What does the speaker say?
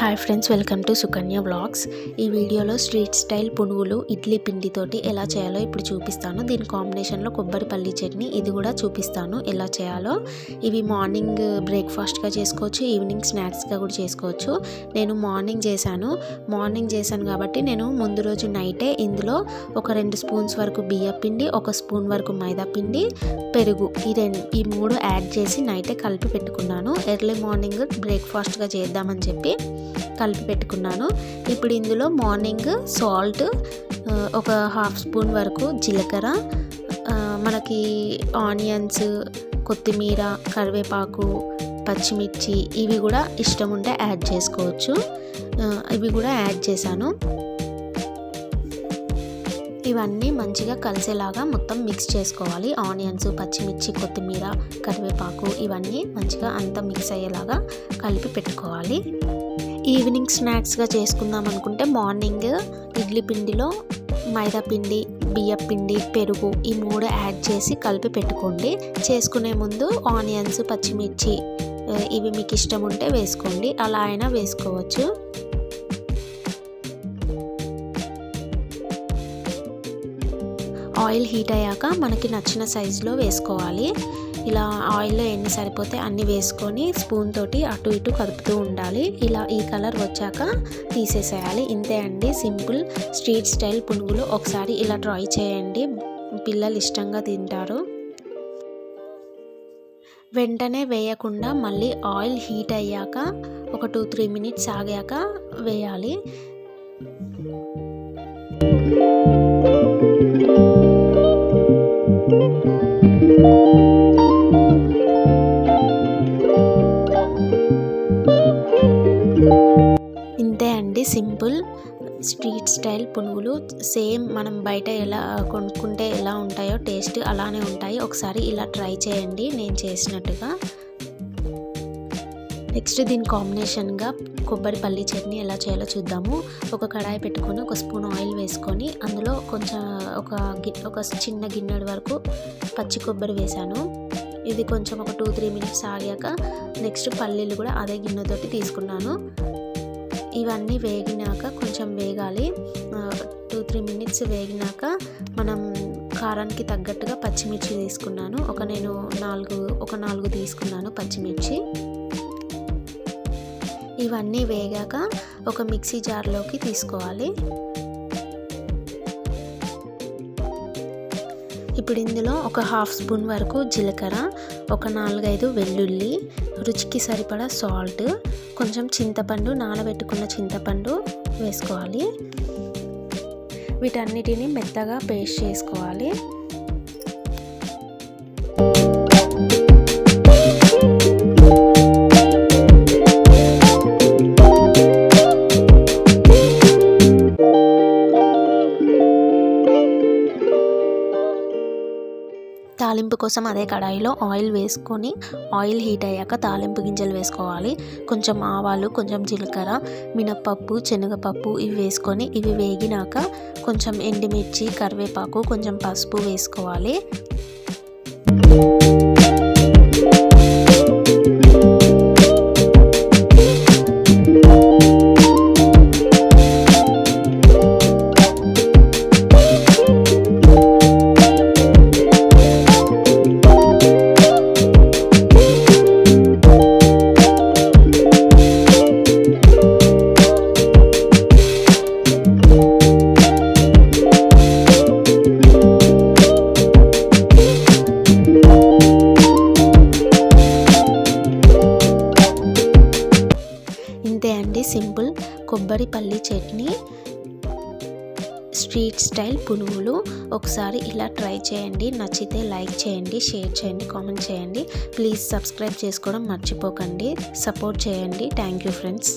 Hi friends welcome to Sukanya vlogs ఈ వీడియోలో street style పునుగులు ఇడ్లీ పిండితోటి ఎలా చేయాలో ఇప్పుడు చూపిస్తాను. దీని కాంబినేషన్లో కొబ్బరి పల్లి చట్నీ ఇది కూడా చూపిస్తాను ఎలా చేయాలో. ఇవి మార్నింగ్ బ్రేక్ఫాస్ట్గా చేసుకోవచ్చు ఈవినింగ్ స్నాక్స్గా కూడా చేసుకోవచ్చు. నేను మార్నింగ్ చేశాను. మార్నింగ్ చేశాను కాబట్టి నేను ముందు రోజు నైటే ఇందులో ఒక రెండు స్పూన్స్ వరకు బియ్య పిండి ఒక స్పూన్ వరకు మైదా పిండి పెరుగు ఈ రెండు ఈ మూడు యాడ్ చేసి నైటే కలిపి పెట్టుకున్నాను. ఎర్లీ మార్నింగ్ బ్రేక్ఫాస్ట్గా చేద్దామని చెప్పి కలిపి పెట్టుకున్నాను. ఇప్పుడు ఇందులో మార్నింగ్ సాల్ట్ ఒక హాఫ్ స్పూన్ వరకు జీలకర్ర మనకి ఆనియన్స్ కొత్తిమీర కరివేపాకు పచ్చిమిర్చి ఇవి కూడా ఇష్టం ఉంటే యాడ్ చేసుకోవచ్చు. ఇవి కూడా యాడ్ చేశాను. ఇవన్నీ మంచిగా కలిసేలాగా మొత్తం మిక్స్ చేసుకోవాలి. ఆనియన్స్ పచ్చిమిర్చి కొత్తిమీర కరివేపాకు ఇవన్నీ మంచిగా అంతా మిక్స్ అయ్యేలాగా కలిపి పెట్టుకోవాలి. ఈవినింగ్ స్నాక్స్గా చేసుకుందాం అనుకుంటే మార్నింగ్ ఇడ్లీ పిండిలో మైదా పిండి బియ్యం పిండి పెరుగు ఈ మూడు యాడ్ చేసి కలిపి పెట్టుకోండి. చేసుకునే ముందు ఆనియన్స్ పచ్చిమిర్చి ఇవి మీకు ఇష్టం ఉంటే వేసుకోండి. అలా అయినా వేసుకోవచ్చు. ఆయిల్ హీట్ అయ్యాక మనకి నచ్చిన సైజులో వేసుకోవాలి. ఇలా ఆయిల్లో ఎన్ని సరిపోతే అన్ని వేసుకొని స్పూన్ తోటి అటు ఇటు కదుపుతూ ఉండాలి. ఇలా ఈ కలర్ వచ్చాక తీసేసేయాలి. ఇంతే అండి. సింపుల్ స్ట్రీట్ స్టైల్ పునుగులు ఒకసారి ఇలా ట్రై చేయండి. పిల్లలు ఇష్టంగా తింటారు. వెంటనే వేయకుండా మళ్ళీ ఆయిల్ హీట్ అయ్యాక ఒక టూ త్రీ మినిట్స్ ఆగాక వేయాలి. ఇది సింపుల్ స్ట్రీట్ స్టైల్ పునుగులు సేమ్ మనం బయట ఎలా కొనుక్కుంటే ఎలా ఉంటాయో టేస్ట్ అలానే ఉంటాయి. ఒకసారి ఇలా ట్రై చేయండి నేను చేసినట్టుగా. నెక్స్ట్ దీని కాంబినేషన్గా కొబ్బరి పల్లి చట్నీ ఎలా చేయాలో చూద్దాము. ఒక కడాయి పెట్టుకొని ఒక స్పూన్ ఆయిల్ వేసుకొని అందులో కొంచెం ఒక గి ఒక చిన్న గిన్నెడు వరకు పచ్చి కొబ్బరి వేసాను. ఇది కొంచెం ఒక టూ త్రీ మినిట్స్ ఆగాక నెక్స్ట్ పల్లీలు కూడా అదే గిన్నెతోటి తీసుకున్నాను. ఇవన్నీ వేగినాక కొంచెం వేగాలి. టూ త్రీ మినిట్స్ వేగినాక మనం కారానికి తగ్గట్టుగా పచ్చిమిర్చి తీసుకున్నాను. ఒక నేను నాలుగు ఒక నాలుగు తీసుకున్నాను పచ్చిమిర్చి. ఇవన్నీ వేగాక ఒక మిక్సీ జార్లోకి తీసుకోవాలి. ఇప్పుడు ఇందులో ఒక హాఫ్ స్పూన్ వరకు జీలకర్ర ఒక నాలుగైదు వెల్లుల్లి రుచికి సరిపడా సాల్ట్ కొంచెం చింతపండు నానబెట్టుకున్న చింతపండు వేసుకోవాలి. వీటన్నిటిని మెత్తగా పేస్ట్ చేసుకోవాలి. తాలింపు కోసం అదే కడాయిలో ఆయిల్ వేసుకొని ఆయిల్ హీట్ అయ్యాక తాలింపు గింజలు వేసుకోవాలి. కొంచెం ఆవాలు కొంచెం జీలకర్ర మినప్పప్పు శనగపప్పు ఇవి వేసుకొని ఇవి వేగినాక కొంచెం ఎండుమిర్చి కరివేపాకు కొంచెం పసుపు వేసుకోవాలి. సింపుల్ కొబ్బరి పల్లి చట్నీ స్ట్రీట్ స్టైల్ పునుగులు ఒకసారి ఇలా ట్రై చేయండి. నచ్చితే లైక్ చేయండి షేర్ చేయండి కామెంట్ చేయండి. ప్లీజ్ సబ్స్క్రైబ్ చేసుకోవడం మర్చిపోకండి. సపోర్ట్ చేయండి. Thank you friends.